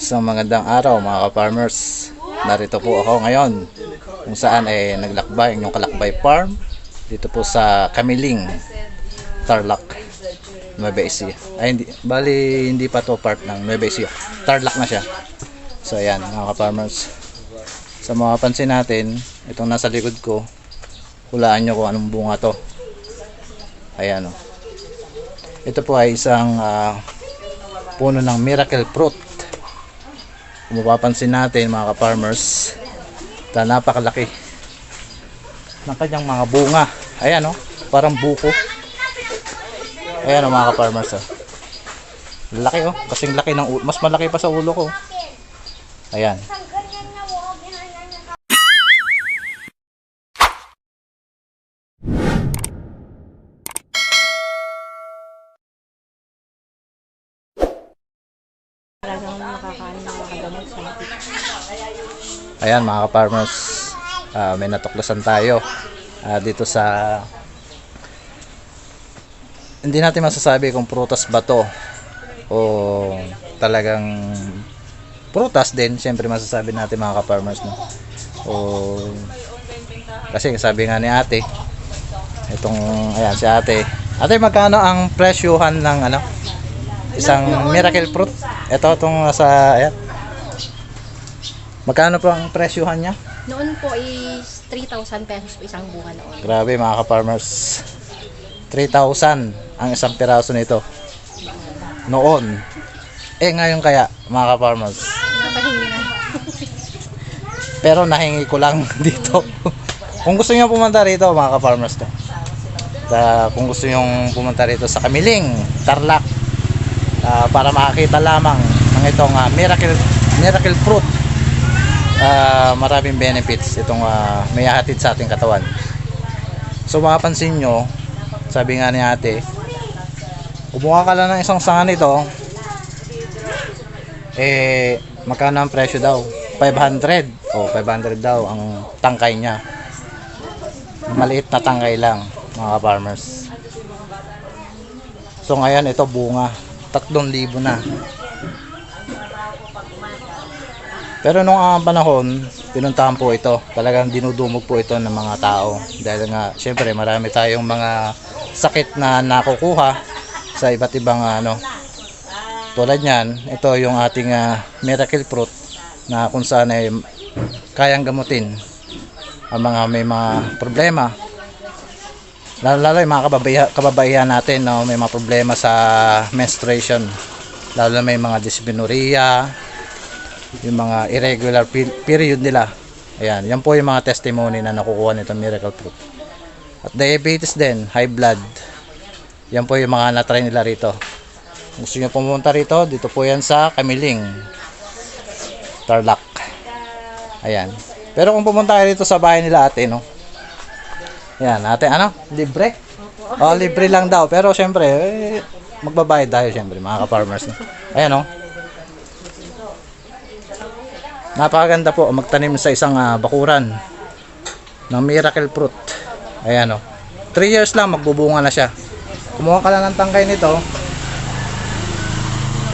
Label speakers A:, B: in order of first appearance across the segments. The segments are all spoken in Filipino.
A: Isang magandang araw mga ka-farmers. Narito po ako ngayon kung saan ay naglakbay ang inyong kalakbay farm dito po sa Kamiling, Tarlac, Nueva Ecija. Ay hindi, bali hindi pa to part ng Nueva Ecija. Tarlac na siya. So ayan mga ka-farmers. Sa mga pansin natin, itong nasa likod ko, hulaan nyo kung anong bunga to. Ayan o. Ito po ay isang ah, puno ng miracle fruit. Kung mapapansin natin mga ka-farmers, ta napakalaki ng kanyang mga bunga. Ayan o, parang buko. Ayan o mga ka-farmers o. Laki o, kasing laki ng. Mas malaki pa sa ulo ko. Ayan.
B: Talagang makakain ng makagamot sa atin.
A: Ayan mga ka-farmers, ah, may natuklasan tayo ah, dito sa hindi natin masasabi kung prutas ba to o talagang prutas din, syempre masasabi natin mga ka-farmers no? o kasi sabi nga ni ate itong, ayan si ate ate magkano ang presyuhan ng ano isang miracle fruit ito itong nasa ayan Magkano po ang presyuhan niya?
B: Noon po is 3,000 pesos po isang bunga noon.
A: Grabe mga ka-farmers. 3,000 ang isang piraso nito. Noon. Eh ngayon kaya mga ka-farmers.
B: Napahingi na.
A: Pero nahingi ko lang dito. kung gusto niyo pumunta rito mga ka-farmers to. Da, kung gusto niyo pumunta rito sa Kamiling, Tarlac ah, para makakita lamang ng itong ah, miracle miracle fruit. Ah, maraming benefits itong ah, may hahatid sa ating katawan. So mapapansin nyo, sabi nga ni ate, kumuha ka lang ng isang sanga nito, eh, magkano ang presyo daw? 500. O, 500 daw ang tangkay niya. Maliit na tangkay lang, mga farmers. So, ngayon, ito bunga. 3,000 na. Pero nung ang panahon, pinuntahan po ito. Talagang dinudumog po ito ng mga tao. Dahil nga, syempre, marami tayong mga sakit na nakukuha sa iba't ibang ano. Tulad niyan, ito yung ating ah, miracle fruit na kung saan ay kayang gamutin ang mga may mga problema. Lalo, lalo yung mga kababaihan, kababaihan natin, no, may mga problema sa menstruation. Lalo na may mga dysmenorrhea, yung mga irregular pe- period nila. Ayan, yan po yung mga testimony na nakukuha nito miracle fruit. At diabetes din, high blood. Yan po yung mga natry nila rito. Gusto nyo pumunta rito, dito po yan sa Kamiling. Tarlac. Ayan. Pero kung pumunta kayo rito sa bahay nila ate, no? Yan, ate, ano? Libre? Oh, libre lang daw. Pero syempre, eh, magbabayad tayo syempre, mga ka-farmers. Ayan, no? Napakaganda po magtanim sa isang ah, bakuran ng miracle fruit. Ayan o. 3 years lang magbubunga na siya. Kumuha ka lang ng tangkay nito.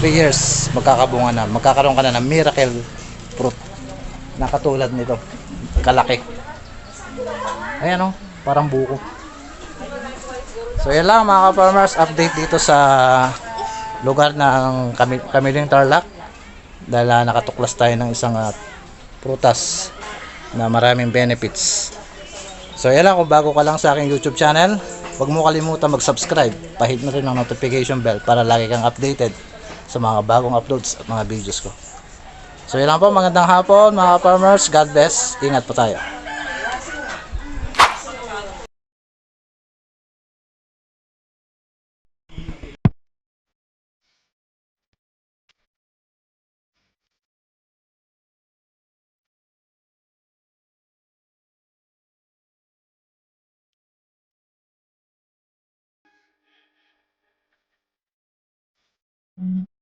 A: 3 years magkakabunga na. Magkakaroon ka na ng miracle fruit. Na katulad nito. Kalaki. Ayan o. Parang buko. So yan lang mga ka-farmers. Update dito sa lugar ng Kami- Kamiling Tarlac dahil ah, nakatuklas tayo ng isang ah, prutas na maraming benefits. So yan lang kung bago ka lang sa aking YouTube channel, huwag mo kalimutan mag-subscribe. Pahit na rin ang notification bell para lagi kang updated sa mga bagong uploads at mga videos ko. So yan lang po, magandang hapon mga farmers. God bless. Ingat po tayo. Mm-hmm.